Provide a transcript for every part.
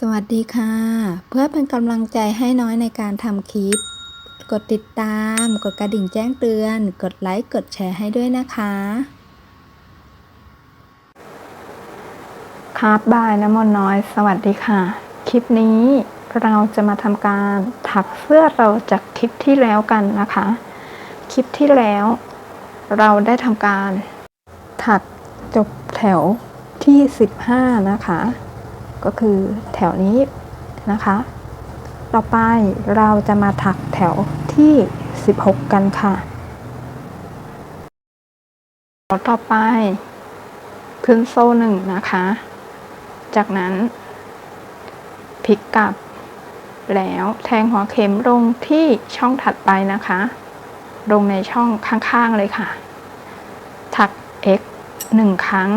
สวัสดีค่ะ เพื่อเป็นกำลังใจให้น้อยในการทำคลิป กดติดตาม กดกระดิ่งแจ้งเตือน กดไลค์ กดแชร์ให้ด้วยนะคะครับบายน้ำมนน้อย สวัสดีค่ะ คลิปนี้เราจะมาทำการถักเสื้อเราจากคลิปที่แล้วกันนะคะ คลิปที่แล้ว เราได้ทำการ ถักจบแถวที่ 15 นะคะ ก็คือแถวนี้นะคะ ต่อไปเราจะมาถักแถวที่ 16 กันค่ะแถวต่อไปขึ้นโซ่หนึ่งนะคะ จากนั้นพลิกกลับ แล้วแทงหัวเข็มลงที่ช่องถัดไปนะคะ ลงในช่องข้างๆเลยค่ะ ถัก x หนึ่งครั้ง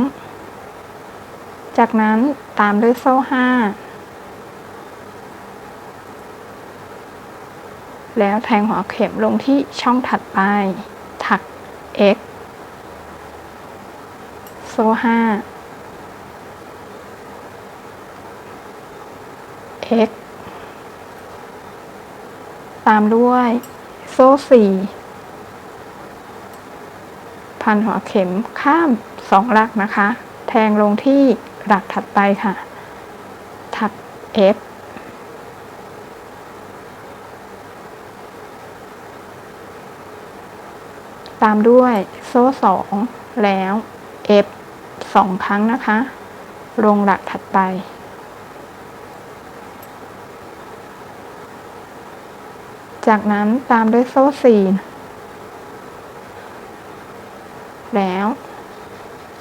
จากนั้นตามด้วยโซ่ห้า แล้วแทงหัวเข็มลงที่ช่องถัดไป ถัก x โซ่ห้า x ตามด้วยโซ่สี่พันหัวเข็มข้ามสองหลักนะคะ แทงลงที่ หลักถัดไปค่ะ ถัก f ตามด้วยโซ่สองแล้ว f สองครั้งนะคะ ลงหลักถัดไปจากนั้นตามด้วยโซ่สี่แล้ว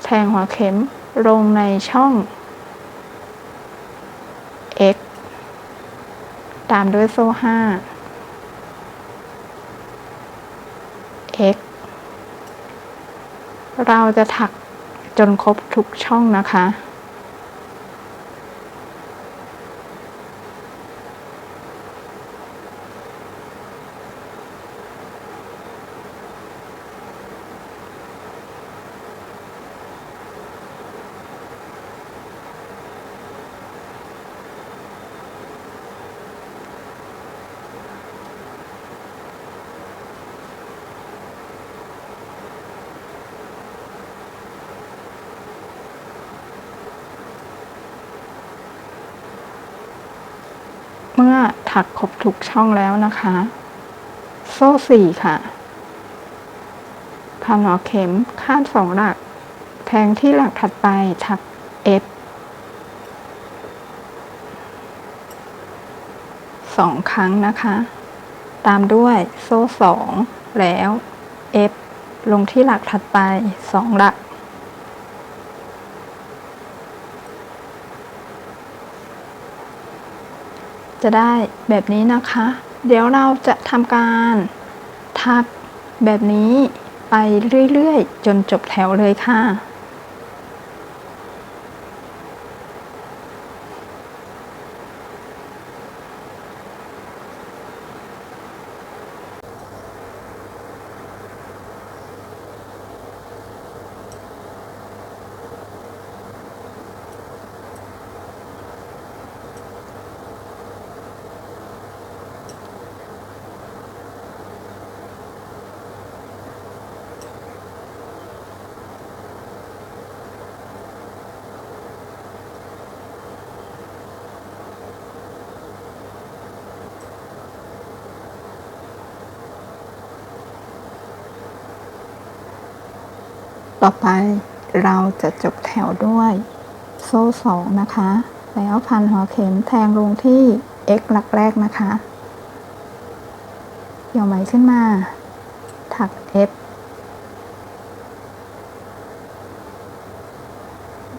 แทงหัวเข็ม ลงในช่อง x ตามด้วยโซ่ห้า x เราจะถักจนครบทุกช่องนะคะ เมื่อ ถักครบทุกช่องแล้วนะคะ โซ่สี่ค่ะพันหัวเข็มข้ามสองหลัก แทงที่หลักถัดไปถัก F สองครั้งนะคะ ตามด้วยโซ่สองแล้ว F ลงที่หลักถัดไปสองหลัก จะได้แบบนี้นะคะ เดี๋ยวเราจะทำการทักแบบนี้ไปเรื่อยๆ จนจบแถวเลยค่ะ ต่อไปเราจะจบแถวด้วย โซ่สองนะคะ แล้วพันหัวเข็มแทงลงที่ x หลักแรกนะคะเกี่ยวไหมขึ้นมา ถัก f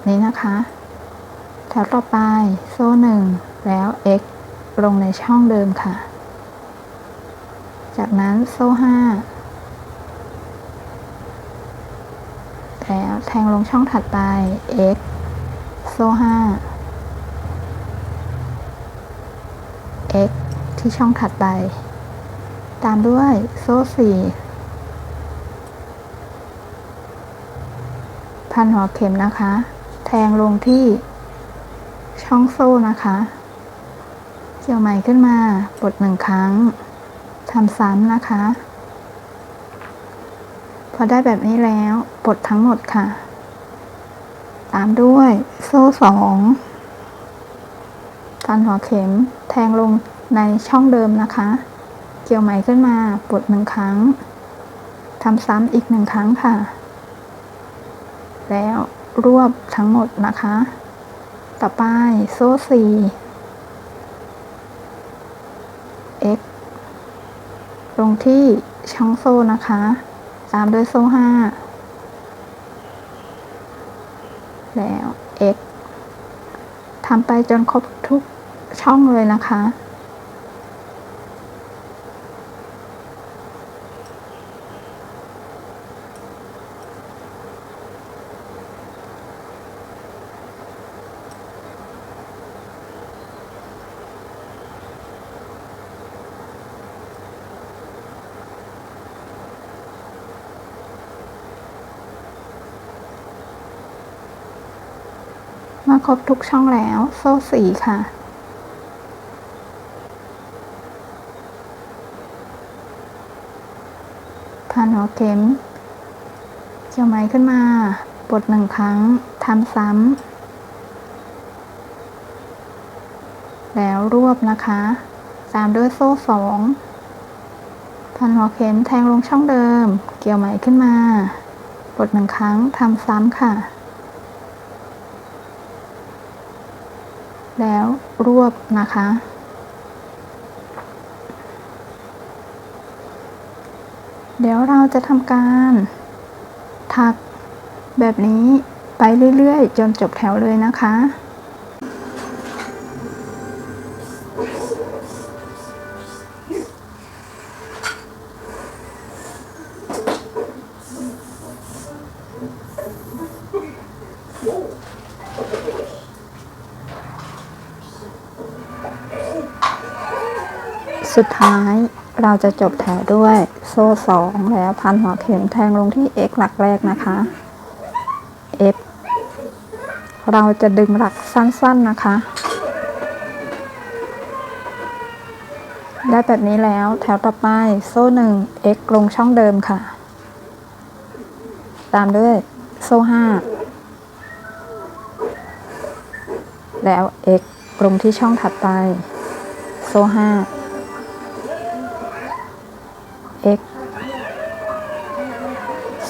นี้นะคะ แถวต่อไปโซ่หนึ่งแล้ว x ลงในช่องเดิมค่ะ จากนั้นโซ่ห้า แล้ว แทงลงช่องถัดไป x โซ่ห้า x ที่ช่องถัดไป ตามด้วยโซ่สี่พันหัวเข็มนะคะ แทงลงที่ช่องโซ่นะคะ เกี่ยวไหมขึ้นมา ปลดหนึ่งครั้ง ทำซ้ำนะคะ พอได้แบบนี้แล้วปลดทั้งหมดค่ะ ตามด้วยโซ่สองฟันหัวเข็มแทงลงในช่องเดิมนะคะ เกี่ยวไหมขึ้นมาปลดหนึ่งครั้งทำซ้ำอีกหนึ่งครั้งค่ะ แล้วรวบทั้งหมดนะคะ ต่อไปโซ่สี่ x ลงที่ช่องโซ่นะคะ ตามด้วยโซ่ห้าแล้ว x ทำไปจนครบทุกช่องเลยนะคะ มาครบทุกช่องแล้ว โซ่สี่ค่ะ ผ่านหัวเข็ม เกี่ยวไหมขึ้นมาปลดหนึ่งครั้งทำซ้ำ แล้วรวบนะคะ ตามด้วยโซ่สองพันหัวเข็มแทงลงช่องเดิม เกี่ยวไหมขึ้นมาปลดหนึ่งครั้งทำซ้ำค่ะ แล้ว รวบนะคะ เดี๋ยวเราจะทำการถักแบบนี้ไปเรื่อยๆ จนจบแถวเลยนะคะ สุดท้ายเราจะจบแถวด้วยโซ่สองแล้วพันหัวเข็มแทงลงที่ x หลักแรกนะคะ f เราจะดึงหลักสั้นๆนะคะ ได้แบบนี้แล้วแถวต่อไปโซ่หนึ่ง x ลงช่องเดิมค่ะ ตามด้วยโซ่ห้าแล้ว x ลงที่ช่องถัดไป โซ่ห้า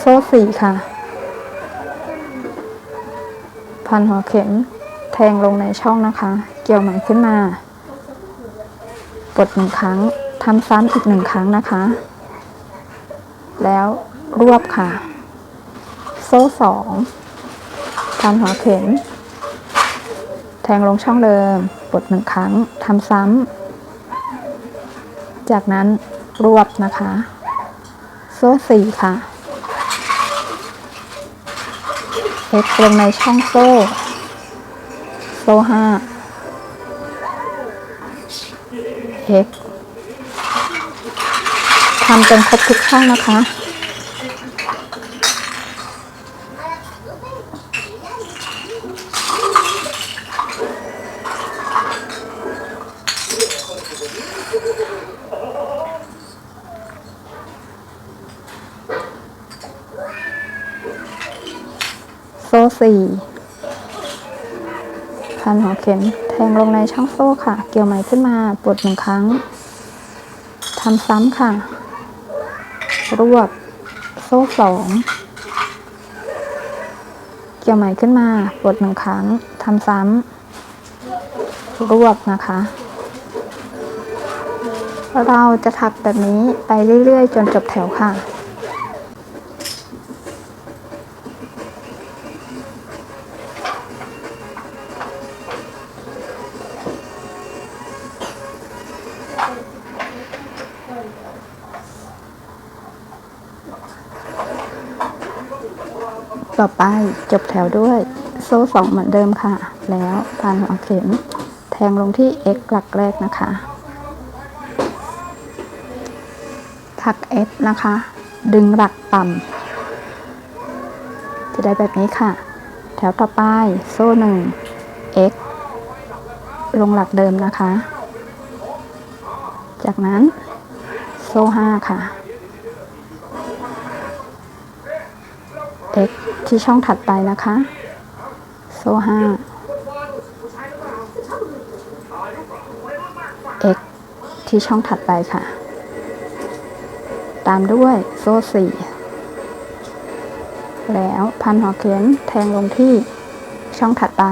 ซ่สี่ค่ะ พันหัวเข็มแทงลงในช่องนะคะ เกี่ยวไหมขึ้นมา ปลดหนึ่งครั้งทำซ้ำอีกหนึ่งครั้งนะคะ แล้วรวบค่ะ โซ่สองพันหัวเข็ม แทงลงช่องเดิมปลดหนึ่งครั้งทำซ้ำจากนั้นรวบนะคะ โซ่สี่ค่ะ x ลงในช่องโซ่ โซ่ห้า x ทำจนครบทุกช่องนะคะ โซ่สี่พันหัวเข็มแทงลงในช่องโซ่ค่ะ เกี่ยวไหมขึ้นมาปลดหนึ่งครั้งทำซ้ำค่ะ รวบโซ่สองเกี่ยวไหมขึ้นมาปลดหนึ่งครั้งทำซ้ำรวบนะคะ เราจะถักแบบนี้ไปเรื่อยๆ จนจบแถวค่ะ ต่อไปจบแถวด้วย โซ่สองเหมือนเดิมค่ะ แล้วพันหัวเข็มแทงลงที่ x หลักแรกนะคะ ถัก f นะคะ ดึงหลักต่ำจะได้แบบนี้ค่ะ แถวต่อไปโซ่หนึ่ง x ลงหลักเดิมนะคะ จากนั้นโซ่ห้าค่ะ x ที่ช่องถัดไปนะคะ โซ่ห้า x ที่ช่องถัดไปค่ะ ตามด้วยโซ่สี่แล้วพันหัวเข็มแทงลงที่ช่องถัดไป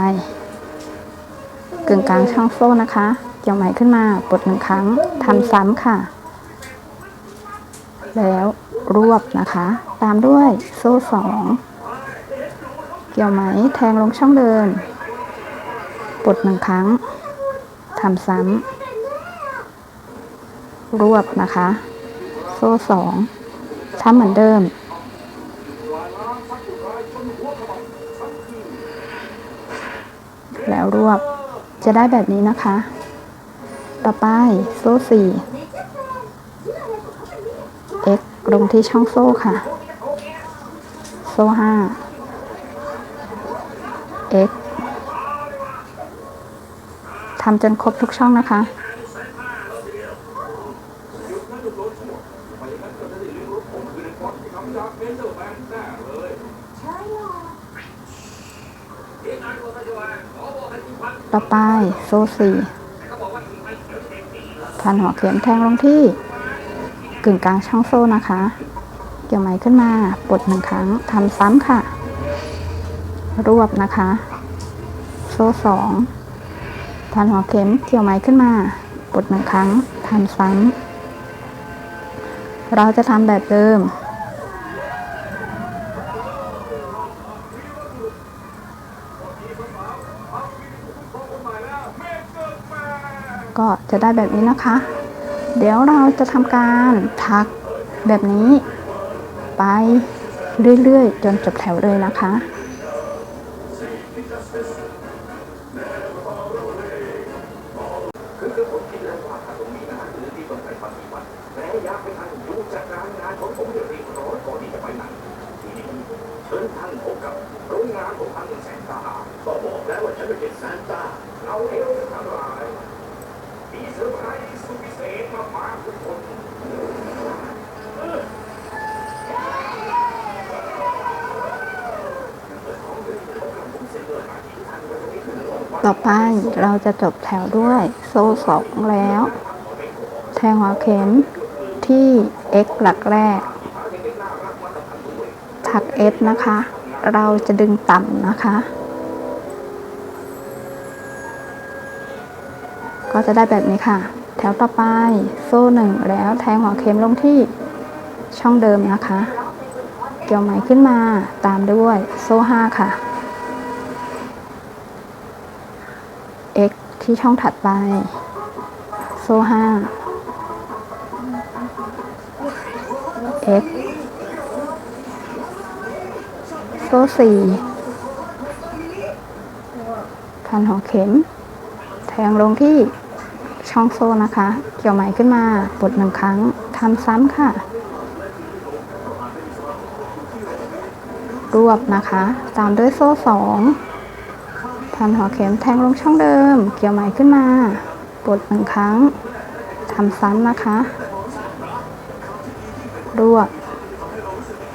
กึ่งกลางช่องโซ่นะคะเกี่ยวไหมขึ้นมาปลดหนึ่งครั้งทำซ้ำค่ะ แล้วรวบนะคะ ตามด้วยโซ่สอง เกี่ยวไหม แทงลงช่องเดิมปลดหนึ่งครั้ง ทำซ้ำ รวบนะคะ โซ่สองทำเหมือนเดิม แล้วรวบ จะได้แบบนี้นะคะ ต่อไปโซ่สี่ x ลงที่ช่องโซ่ค่ะ โซ่ห้า x ทำจนครบทุกช่องนะคะ ต่อไปโซ่สี่พันหัวเข็มแทงลงที่กึ่งกลางช่องโซ่นะคะ เกี่ยวไหมขึ้นมาปลดหนึ่งครั้งทำซ้ำค่ะ รวบนะคะ โซ่สองพันหัวเข็มเกี่ยวไหมขึ้นมาปลดหนึ่งครั้งทำซ้ำเราจะทำแบบเดิม ก็จะได้แบบนี้นะคะ เดี๋ยวเราจะทำการทักแบบนี้ ไปเรื่อยๆ จนจบแถวเลยนะคะ งานของท่านแสนตาก็บอกแล้วว่าฉันเป็นแสนต้าเอาเอวทั้งหลายมีเซอร์ไพรส์สุดพิเศษมาฝากทุกคนต่อไปเราจะจบแถวด้วยโซ่สองแล้ว แทงหัวเข็มที่ x หลักแรก ถัก s นะคะ เราจะดึงต่ำนะคะ ก็จะได้แบบนี้ค่ะ แถวต่อไปโซ่หนึ่งแล้วแทงหัวเข็มลงที่ช่องเดิมนะคะ เกี่ยวไหมขึ้นมาตามด้วยโซ่ห้าค่ะ x ที่ช่องถัดไป โซ่ห้า x โซ่สี่พันหัวเข็ม แทงลงที่ช่องโซ่นะคะ เกี่ยวไหมขึ้นมาปลดหนึ่งครั้งทำซ้ำค่ะ รวบนะคะ ตามด้วยโซ่สองพันหัวเข็มแทงลงช่องเดิม เกี่ยวไหมขึ้นมาปลดหนึ่งครั้งทำซ้ำนะคะ รวบ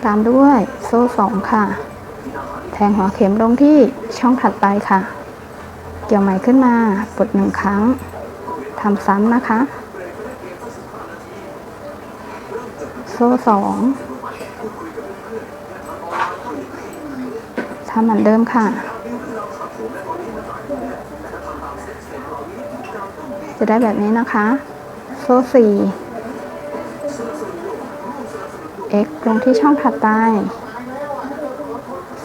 ตามด้วยโซ่สองค่ะ ทงหัวเข็มลงที่ช่องถัดไปค่ะ เกี่ยวไหมขึ้นมาปลดหนึ่งครั้งทำซ้ำนะคะ โซ่สองทำเหมือนเดิมค่ะ จะได้แบบนี้นะคะ โซ่สี่ x ลงที่ช่องถัดไป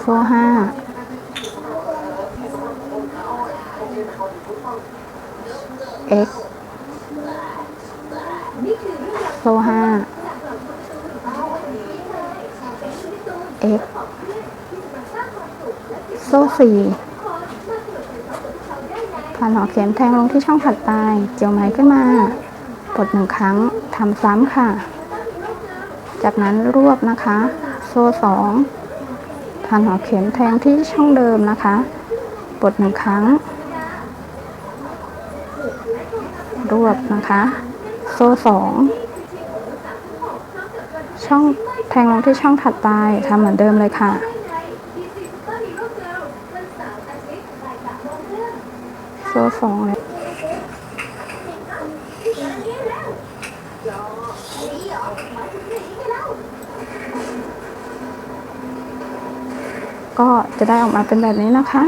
โซ่ห้า x โซ่ห้า x โซ่สี่พันหัวเข็มแทงลงที่ช่องถัดไปเกี่ยวไหมขึ้นมา กดหนึ่งครั้งทำซ้ำค่ะ จากนั้นรวบนะคะ โซ่สอง พันหัวเข็มแทงที่ช่องเดิมนะคะกดหนึ่งครั้ง รวบนะคะ โซ่สองช่องแทงลงที่ช่องถัดไปทำเหมือนเดิมเลยค่ะ โซ่สองเลยก็ จะได้ออกมาเป็นแบบนี้นะคะ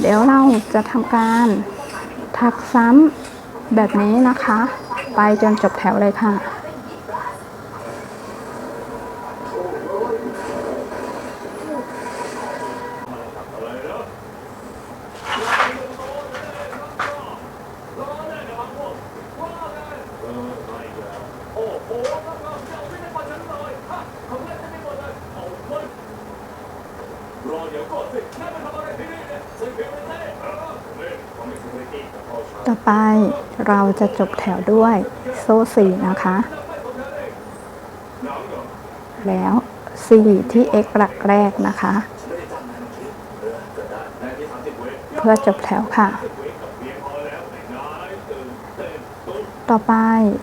เดี๋ยวเราจะทำการถักซ้ำแบบนี้นะคะ ไปจนจบแถวเลยค่ะ รอเดี๋ยวก่อนสินั่นมันทำอะไรที่นี่เนี่ยใส่เพียงไม่ได้เออเล่นเขาไม่ใช่เวทีกับพ่อชาย ต่อไป เราจะจบแถวด้วยโซ่สี่นะคะ แล้วสี่ที่ x หลักแรกนะคะ เพื่อจบแถวค่ะต่นายตื่นเต้นตุ๊บต่อไป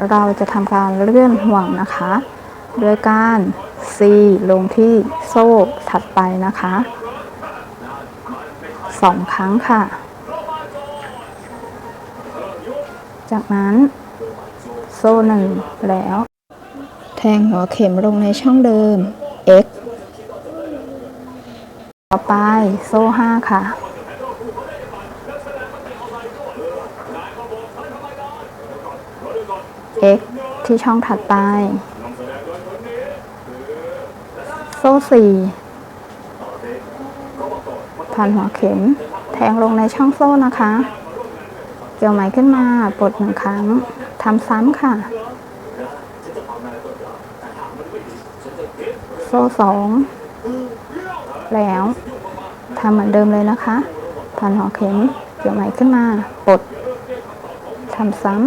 เราจะทำการเลื่อนห่วงนะคะโดยการ C ลงที่โซ่ถัดไปนะคะ สองครั้งค่ะ จากนั้น โซ่หนึ่งแล้ว แทงหัวเข็มลงในช่องเดิม x ต่อไปโซ่ห้าค่ะ x ที่ช่องถัดไป โซ่สี่พันหัวเข็ม แทงลงในช่องโซ่นะคะ เกี่ยวไหมขึ้นมาปลดหนึ่งครั้งทำซ้ำค่ะ โซ่สองแล้วทำเหมือนเดิมเลยนะคะพันหัวเข็มเกี่ยวไหมขึ้นมาปลดทำซ้ำ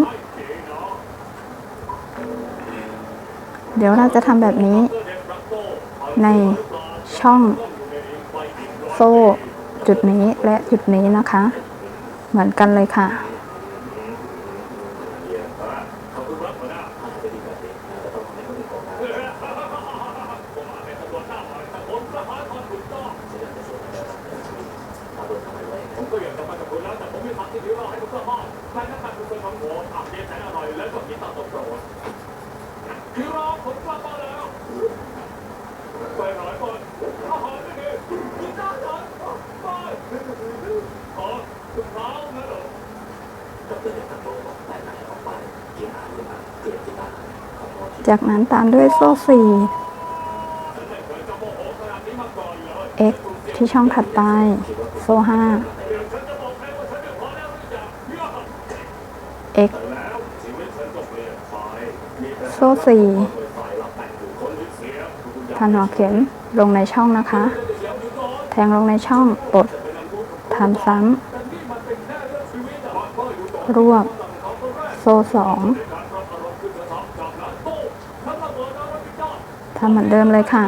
เดี๋ยวเราจะทำแบบนี้ ในช่องโซ่จุดนี้และจุดนี้นะคะ เหมือนกันเลยค่ะ ผมก็อยากจะมากับคุณแล้วแต่ผมไม่ทำที่ที่รอให้คุณเพื่อพ่อแม่นักการคุณเป็นของผมอาบเย็นแสนอร่อยแล้วก็กินตามตกโปรดคือรอผมกลับมาแล้วไปหน่อยก่อนอาหารไม่ดีคุณจ้าจ๋าไปขอถุงเท้านะเหรอ จากนั้นตามด้วยโซ่สี่ x ที่ช่องถัดไป โซ่ห้า x โซ่สี่พันหัวเข็มลงในช่องนะคะ แทงลงในช่องปลดทำซ้ำรวบ โซ่สอง ทำเหมือนเดิมเลยค่ะ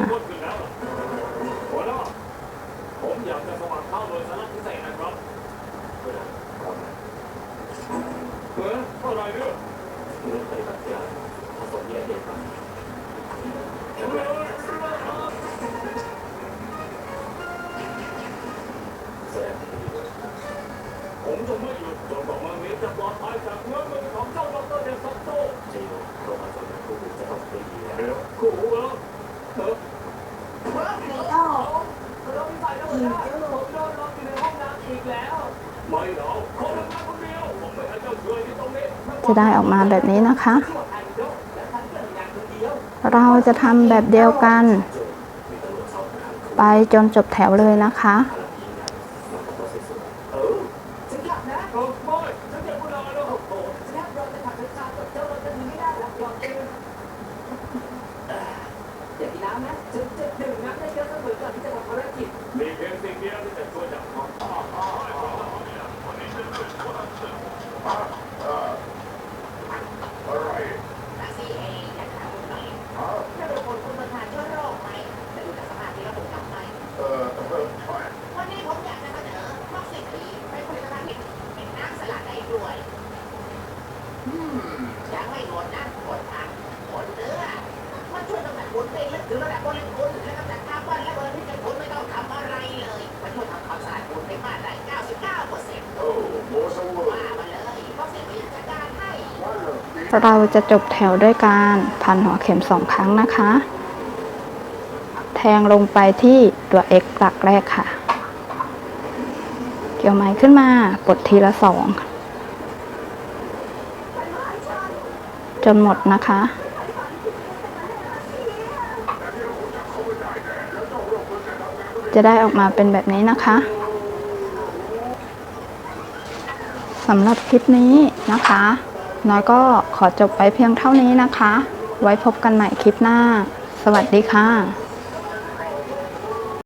ผมจะไม่หยุดจนกว่ามังมีจะปลอดภัยจากเงื้อมือของเจ้าดรเดซัตโต้จริงเรามาจน จะได้ออกมาแบบนี้นะคะ เราจะทำแบบเดียวกัน ไปจนจบแถวเลยนะคะ อย่ากินน้ำนะจุดจุดดื่มน้ได้เยอะเสมอก่อนที่จะทำภารกิจมีเพียงสิ่งเดียวที่จะช่วยดับความร้อนรักซีเออยากถามคุณหน่อยถ้าเป็นคนคุณประธานช่วยโรคไหมแต่ดูจากสภาพที่เราถูกทำไปวันนี้ผมอยากจะเสนอวัคซีนที่เป็นผลิตภัณฑ์เป็นน้ำสลัดได้ด้วยยังไม่หมดนะ จัดฝุ่นได้ลึกถึงระดับโมเลกุลและกำจัดคาร์บอนและเบอร์ที่จะฝุ่นไม่ต้องทำอะไรเลยมันช่วยทำความสะอาดฝุ่นในบ้านได้ 99เปอร์เซ็นต์โอ้โหสมุนว่ามาเลยเพราะสียงวิจัดการให้เราจะจบแถวด้วยการพันหัวเข็มสองครั้งนะคะ แทงลงไปที่ตัว x หลักแรกค่ะ เกี่ยวไม้ขึ้นมาปลดทีละสองจนหมดนะคะ จะได้ออกมาเป็นแบบนี้นะคะสำหรับคลิปนี้นะคะ น้อยก็ขอจบไปเพียงเท่านี้นะคะ ไว้พบกันใหม่คลิปหน้า สวัสดีค่ะ